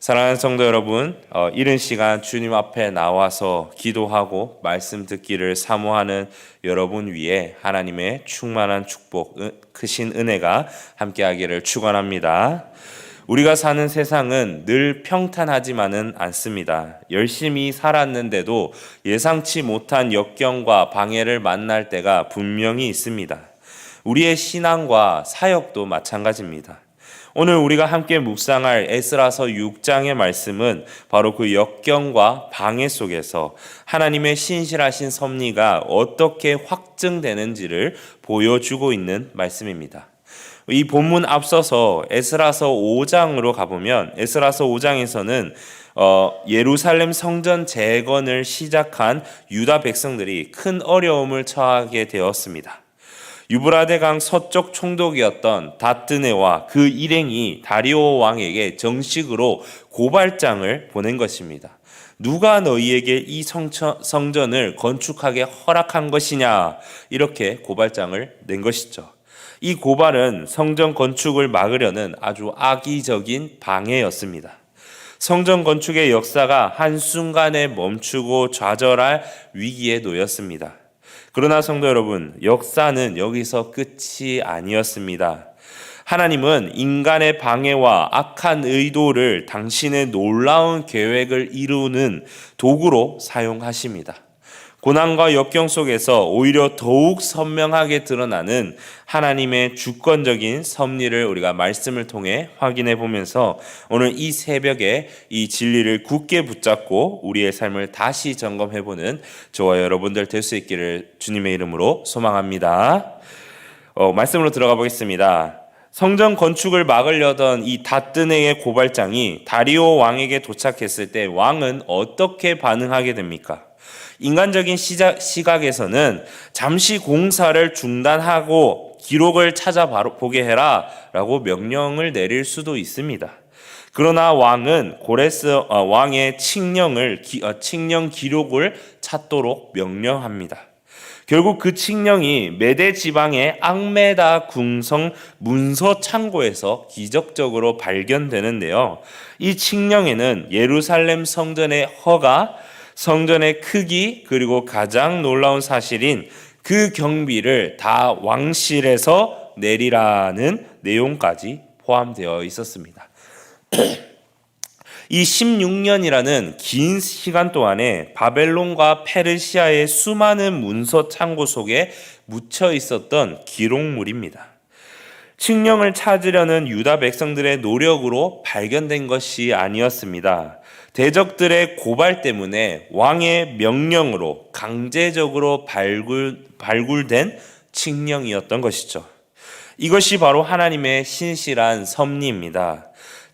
사랑하는 성도 여러분, 어, 이른 시간 주님 앞에 나와서 기도하고 말씀 듣기를 사모하는 여러분 위에 하나님의 충만한 축복, 은- 크신 은혜가 함께하기를 축원합니다. 우리가 사는 세상은 늘 평탄하지만은 않습니다. 열심히 살았는데도 예상치 못한 역경과 방해를 만날 때가 분명히 있습니다. 우리의 신앙과 사역도 마찬가지입니다. 오늘 우리가 함께 묵상할 에스라서 6장의 말씀은 바로 그 역경과 방해 속에서 하나님의 신실하신 섭리가 어떻게 확증되는지를 보여주고 있는 말씀입니다. 이 본문 앞서서 에스라서 5장으로 가보면 에스라서 5장에서는 어, 예루살렘 성전 재건을 시작한 유다 백성들이 큰 어려움을 처하게 되었습니다. 유브라데 강 서쪽 총독이었던 다뜨네와 그 일행이 다리오 왕에게 정식으로 고발장을 보낸 것입니다. 누가 너희에게 이 성전을 건축하게 허락한 것이냐 이렇게 고발장을 낸 것이죠. 이 고발은 성전 건축을 막으려는 아주 악의적인 방해였습니다. 성전 건축의 역사가 한순간에 멈추고 좌절할 위기에 놓였습니다. 그러나 성도 여러분, 역사는 여기서 끝이 아니었습니다. 하나님은 인간의 방해와 악한 의도를 당신의 놀라운 계획을 이루는 도구로 사용하십니다. 고난과 역경 속에서 오히려 더욱 선명하게 드러나는 하나님의 주권적인 섭리를 우리가 말씀을 통해 확인해 보면서 오늘 이 새벽에 이 진리를 굳게 붙잡고 우리의 삶을 다시 점검해 보는 저와 여러분들 될 수 있기를 주님의 이름으로 소망합니다. 어, 말씀으로 들어가 보겠습니다. 성전 건축을 막으려던 이 다뜨네의 고발장이 다리오 왕에게 도착했을 때 왕은 어떻게 반응하게 됩니까? 인간적인 시작, 시각에서는 잠시 공사를 중단하고 기록을 찾아 바로 보게 해라 라고 명령을 내릴 수도 있습니다. 그러나 왕은 고레스 어, 왕의 칙령을 기- 어, 칙령 기록을 찾도록 명령합니다. 결국 그 칙령이 메대 지방의 악메다 궁성 문서 창고에서 기적적으로 발견되는데요. 이 칙령에는 예루살렘 성전의 허가, 성전의 크기, 그리고 가장 놀라운 사실인 그 경비를 다 왕실에서 내리라는 내용까지 포함되어 있었습니다. 이 16년이라는 긴 시간 동안에 바벨론과 페르시아의 수많은 문서 창고 속에 묻혀 있었던 기록물입니다. 칙령을 찾으려는 유다 백성들의 노력으로 발견된 것이 아니었습니다. 대적들의 고발 때문에 왕의 명령으로 강제적으로 발굴, 발굴된 칙령이었던 것이죠. 이것이 바로 하나님의 신실한 섭리입니다.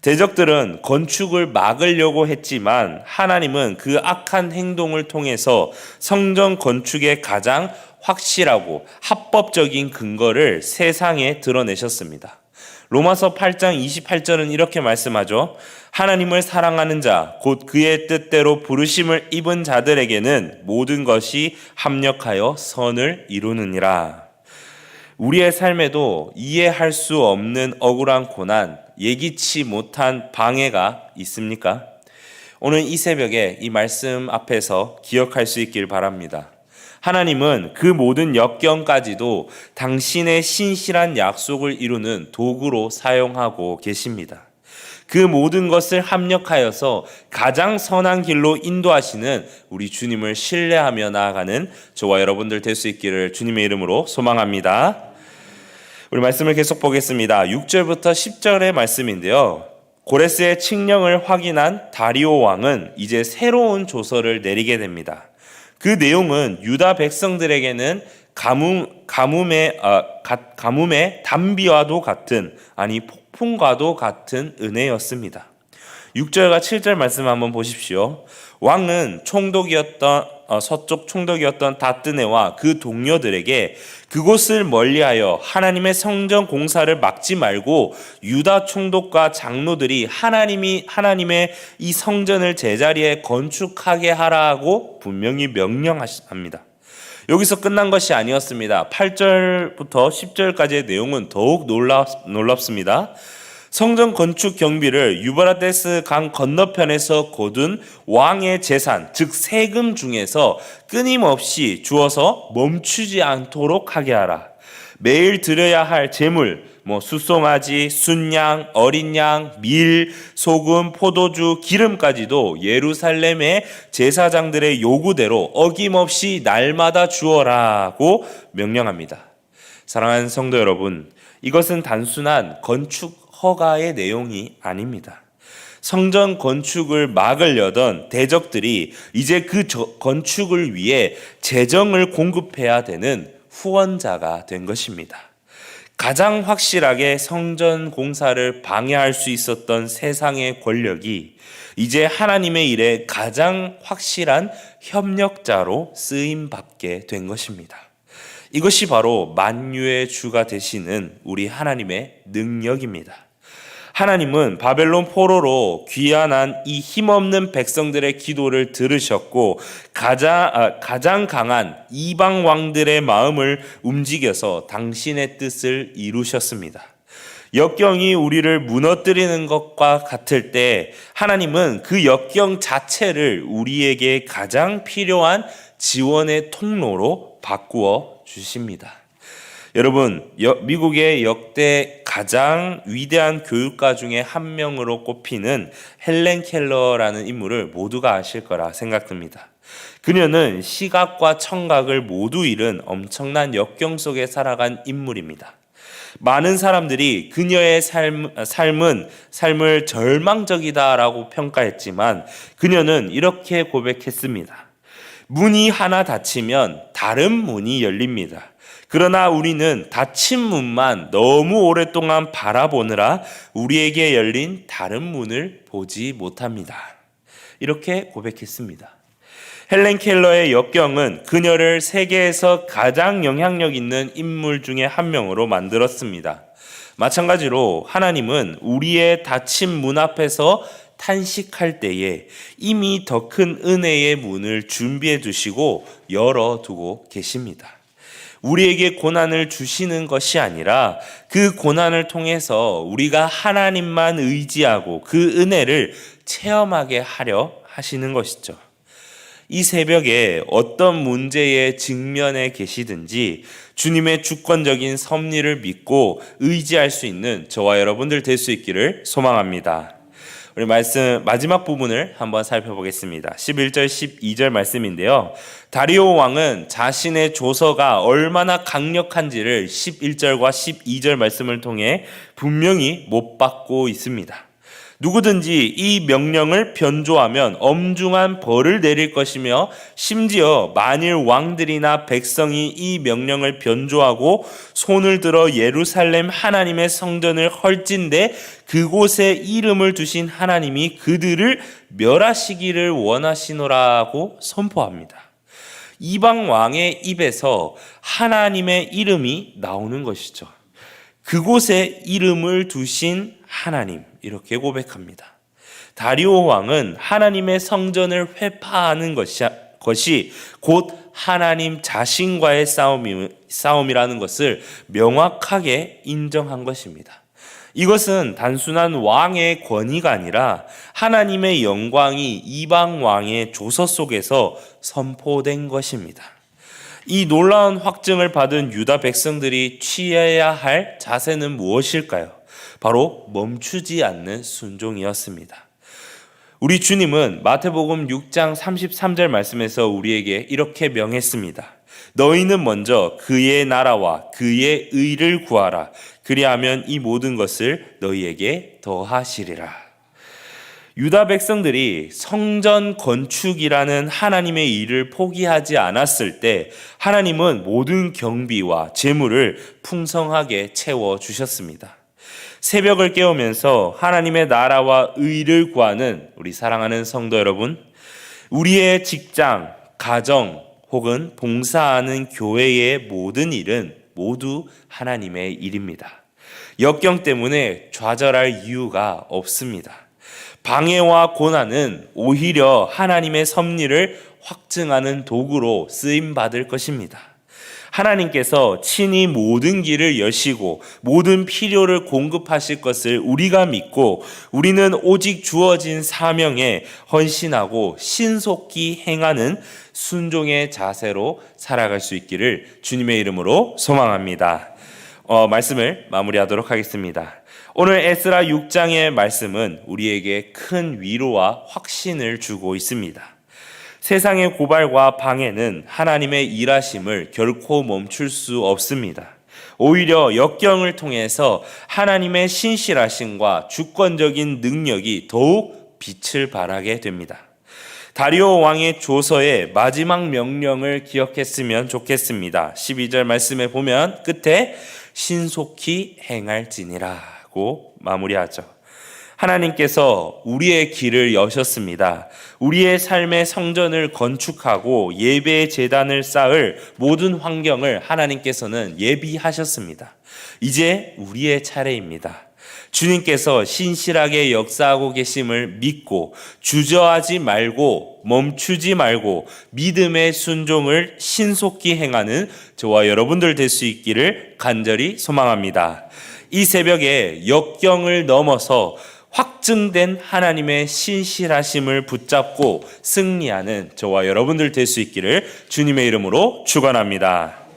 대적들은 건축을 막으려고 했지만 하나님은 그 악한 행동을 통해서 성전 건축의 가장 확실하고 합법적인 근거를 세상에 드러내셨습니다. 로마서 8장 28절은 이렇게 말씀하죠. 하나님을 사랑하는 자, 곧 그의 뜻대로 부르심을 입은 자들에게는 모든 것이 합력하여 선을 이루느니라. 우리의 삶에도 이해할 수 없는 억울한 고난, 예기치 못한 방해가 있습니까? 오늘 이 새벽에 이 말씀 앞에서 기억할 수 있길 바랍니다. 하나님은 그 모든 역경까지도 당신의 신실한 약속을 이루는 도구로 사용하고 계십니다. 그 모든 것을 합력하여서 가장 선한 길로 인도하시는 우리 주님을 신뢰하며 나아가는 저와 여러분들 될 수 있기를 주님의 이름으로 소망합니다. 우리 말씀을 계속 보겠습니다. 6절부터 10절의 말씀인데요. 고레스의 칙령을 확인한 다리오 왕은 이제 새로운 조서를 내리게 됩니다. 그 내용은 유다 백성들에게는 가뭄 가뭄의 아, 가, 가뭄의 단비와도 같은 아니 폭풍과도 같은 은혜였습니다. 6절과 7절 말씀 한번 보십시오. 왕은 총독이었던 어, 서쪽 총독이었던 다뜨네와 그 동료들에게 그곳을 멀리하여 하나님의 성전 공사를 막지 말고 유다 총독과 장로들이 하나님이 하나님의 이 성전을 제자리에 건축하게 하라고 분명히 명령합니다. 여기서 끝난 것이 아니었습니다. 8절부터 10절까지의 내용은 더욱 놀랍, 놀랍습니다. 성전 건축 경비를 유브라데스 강 건너편에서 거둔 왕의 재산, 즉 세금 중에서 끊임없이 주어서 멈추지 않도록 하게 하라. 매일 드려야 할 제물, 뭐 수송아지, 순양, 어린 양, 밀, 소금, 포도주, 기름까지도 예루살렘의 제사장들의 요구대로 어김없이 날마다 주어라고 명령합니다. 사랑하는 성도 여러분, 이것은 단순한 건축 허가의 내용이 아닙니다. 성전 건축을 막으려던 대적들이 이제 그 건축을 위해 재정을 공급해야 되는 후원자가 된 것입니다. 가장 확실하게 성전 공사를 방해할 수 있었던 세상의 권력이 이제 하나님의 일에 가장 확실한 협력자로 쓰임 받게 된 것입니다. 이것이 바로 만유의 주가 되시는 우리 하나님의 능력입니다. 하나님은 바벨론 포로로 귀환한 이 힘없는 백성들의 기도를 들으셨고 가장, 아, 가장 강한 이방 왕들의 마음을 움직여서 당신의 뜻을 이루셨습니다. 역경이 우리를 무너뜨리는 것과 같을 때 하나님은 그 역경 자체를 우리에게 가장 필요한 지원의 통로로 바꾸어 주십니다. 여러분, 미국의 역대 가장 위대한 교육가 중에 한 명으로 꼽히는 헬렌 켈러라는 인물을 모두가 아실 거라 생각됩니다. 그녀는 시각과 청각을 모두 잃은 엄청난 역경 속에 살아간 인물입니다. 많은 사람들이 그녀의 삶, 삶은 삶을 절망적이다라고 평가했지만 그녀는 이렇게 고백했습니다. 문이 하나 닫히면 다른 문이 열립니다. 그러나 우리는 닫힌 문만 너무 오랫동안 바라보느라 우리에게 열린 다른 문을 보지 못합니다. 이렇게 고백했습니다. 헬렌 켈러의 역경은 그녀를 세계에서 가장 영향력 있는 인물 중에 한 명으로 만들었습니다. 마찬가지로 하나님은 우리의 닫힌 문 앞에서 탄식할 때에 이미 더 큰 은혜의 문을 준비해 두시고 열어 두고 계십니다. 우리에게 고난을 주시는 것이 아니라 그 고난을 통해서 우리가 하나님만 의지하고 그 은혜를 체험하게 하려 하시는 것이죠. 이 새벽에 어떤 문제에 직면해 계시든지 주님의 주권적인 섭리를 믿고 의지할 수 있는 저와 여러분들 될 수 있기를 소망합니다. 우리 말씀 마지막 부분을 한번 살펴보겠습니다. 11절 12절 말씀인데요. 다리오 왕은 자신의 조서가 얼마나 강력한지를 11절과 12절 말씀을 통해 분명히 못 받고 있습니다. 누구든지 이 명령을 변조하면 엄중한 벌을 내릴 것이며 심지어 만일 왕들이나 백성이 이 명령을 변조하고 손을 들어 예루살렘 하나님의 성전을 헐진데 그곳에 이름을 두신 하나님이 그들을 멸하시기를 원하시노라고 선포합니다. 이방 왕의 입에서 하나님의 이름이 나오는 것이죠. 그곳에 이름을 두신 하나님. 이렇게 고백합니다. 다리오 왕은 하나님의 성전을 회파하는 것이, 것이 곧 하나님 자신과의 싸움이, 싸움이라는 것을 명확하게 인정한 것입니다. 이것은 단순한 왕의 권위가 아니라 하나님의 영광이 이방 왕의 조서 속에서 선포된 것입니다. 이 놀라운 확증을 받은 유다 백성들이 취해야 할 자세는 무엇일까요? 바로 멈추지 않는 순종이었습니다. 우리 주님은 마태복음 6장 33절 말씀에서 우리에게 이렇게 명했습니다. 너희는 먼저 그의 나라와 그의 의를 구하라. 그리하면 이 모든 것을 너희에게 더하시리라. 유다 백성들이 성전 건축이라는 하나님의 일을 포기하지 않았을 때 하나님은 모든 경비와 재물을 풍성하게 채워 주셨습니다. 새벽을 깨우면서 하나님의 나라와 의를 구하는 우리 사랑하는 성도 여러분, 우리의 직장, 가정 혹은 봉사하는 교회의 모든 일은 모두 하나님의 일입니다. 역경 때문에 좌절할 이유가 없습니다. 방해와 고난은 오히려 하나님의 섭리를 확증하는 도구로 쓰임 받을 것입니다. 하나님께서 친히 모든 길을 여시고 모든 필요를 공급하실 것을 우리가 믿고 우리는 오직 주어진 사명에 헌신하고 신속히 행하는 순종의 자세로 살아갈 수 있기를 주님의 이름으로 소망합니다. 어, 말씀을 마무리하도록 하겠습니다. 오늘 에스라 6장의 말씀은 우리에게 큰 위로와 확신을 주고 있습니다. 세상의 고발과 방해는 하나님의 일하심을 결코 멈출 수 없습니다. 오히려 역경을 통해서 하나님의 신실하심과 주권적인 능력이 더욱 빛을 발하게 됩니다. 다리오 왕의 조서의 마지막 명령을 기억했으면 좋겠습니다. 12절 말씀에 보면 끝에 신속히 행할지니라고 마무리하죠. 하나님께서 우리의 길을 여셨습니다. 우리의 삶의 성전을 건축하고 예배의 재단을 쌓을 모든 환경을 하나님께서는 예비하셨습니다. 이제 우리의 차례입니다. 주님께서 신실하게 역사하고 계심을 믿고 주저하지 말고 멈추지 말고 믿음의 순종을 신속히 행하는 저와 여러분들 될 수 있기를 간절히 소망합니다. 이 새벽에 역경을 넘어서 확증된 하나님의 신실하심을 붙잡고 승리하는 저와 여러분들 될 수 있기를 주님의 이름으로 축원합니다.